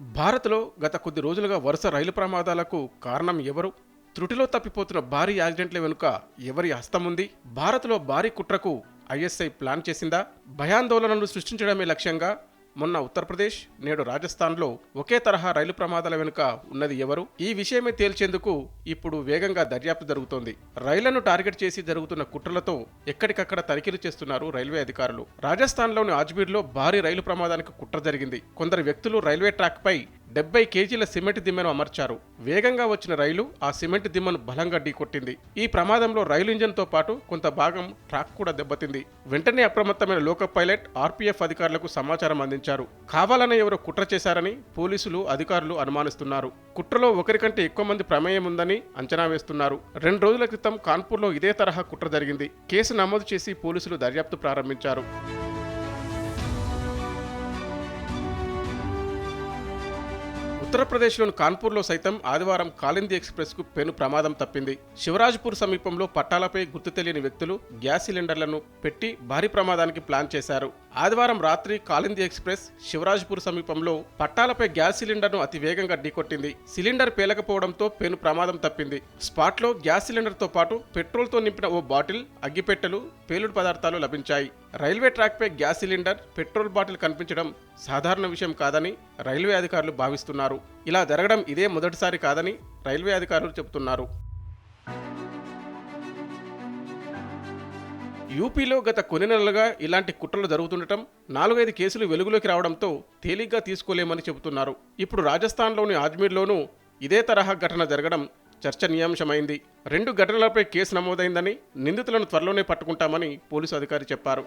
భారత్లో గత కొద్ది రోజులుగా వరుస రైలు ప్రమాదాలకు కారణం ఎవరు? త్రుటిలో తప్పిపోతున్న భారీ యాక్సిడెంట్ల వెనుక ఎవరి హస్తం ఉంది? భారత్లో భారీ కుట్రకు ఐఎస్ఐ ప్లాన్ చేసిందా? భయాందోళనలు సృష్టించడమే లక్ష్యంగా మొన్న ఉత్తరప్రదేశ్ నేడు రాజస్థాన్లో ఒకే తరహా రైలు ప్రమాదాల వెనుక ఉన్నది ఎవరు? ఈ విషయమే తేల్చేందుకు ఇప్పుడు వేగంగా దర్యాప్తు జరుగుతోంది. రైళ్ళను టార్గెట్ చేసి జరుగుతున్న కుట్రలతో ఎక్కడికక్కడ తనిఖీలు చేస్తున్నారు రైల్వే అధికారులు. రాజస్థాన్లోని అజ్మీర్లో భారీ రైలు ప్రమాదానికి కుట్ర జరిగింది. కొందరు వ్యక్తులు రైల్వే ట్రాక్పై డెబ్బై కేజీల సిమెంట్ దిమ్మెను అమర్చారు. వేగంగా వచ్చిన రైలు ఆ సిమెంట్ దిమ్మను బలంగా ఢీకొట్టింది. ఈ ప్రమాదంలో రైలు ఇంజన్తో పాటు కొంత భాగం ట్రాక్ కూడా దెబ్బతింది. వెంటనే అప్రమత్తమైన లోకో పైలట్ ఆర్పీఎఫ్ అధికారులకు సమాచారం అందించారు. కావాలనే ఎవరో కుట్ర చేశారని పోలీసులు అధికారులు అనుమానిస్తున్నారు. కుట్రలో ఒకరికంటే ఎక్కువ మంది ప్రమేయం ఉందని అంచనా వేస్తున్నారు. రెండు రోజుల క్రితం కాన్పూర్లో ఇదే తరహా కుట్ర జరిగింది. కేసు నమోదు చేసి పోలీసులు దర్యాప్తు ప్రారంభించారు. ఉత్తరప్రదేశ్లోని కాన్పూర్లో సైతం ఆదివారం కాలింది ఎక్స్ప్రెస్కు పెను ప్రమాదం తప్పింది. శివరాజ్పూర్ సమీపంలో పట్టాలపై గుర్తు తెలియని వ్యక్తులు గ్యాస్ సిలిండర్లను పెట్టి భారీ ప్రమాదానికి ప్లాన్ చేశారు. ఆదివారం రాత్రి కాలింది ఎక్స్ప్రెస్ శివరాజ్పూర్ సమీపంలో పట్టాలపై గ్యాస్ సిలిండర్ను అతి వేగంగా ఢీకొట్టింది. సిలిండర్ పేలకపోవడంతో పెను ప్రమాదం తప్పింది. స్పాట్లో గ్యాస్ సిలిండర్తో పాటు పెట్రోల్తో నింపిన ఓ బాటిల్ అగ్గిపెట్టెలు పేలుడు పదార్థాలు లభించాయి. రైల్వే ట్రాక్పై గ్యాస్ సిలిండర్ పెట్రోల్ బాటిల్ కనిపించడం సాధారణ విషయం కాదని రైల్వే అధికారులు భావిస్తున్నారు. ఇలా జరగడం ఇదే మొదటిసారి కాదని రైల్వే అధికారులు చెబుతున్నారు. యూపీలో గత కొన్ని నెలలుగా ఇలాంటి కుట్రలు జరుగుతుండటం నాలుగైదు కేసులు వెలుగులోకి రావడంతో తేలిగ్గా తీసుకోలేమని చెబుతున్నారు. ఇప్పుడు రాజస్థాన్లోని ఆజ్మీర్లోనూ ఇదే తరహా ఘటన జరగడం చర్చనీయాంశమైంది. రెండు ఘటనలపై కేసు నమోదైందని నిందితులను త్వరలోనే పట్టుకుంటామని పోలీసు అధికారి చెప్పారు.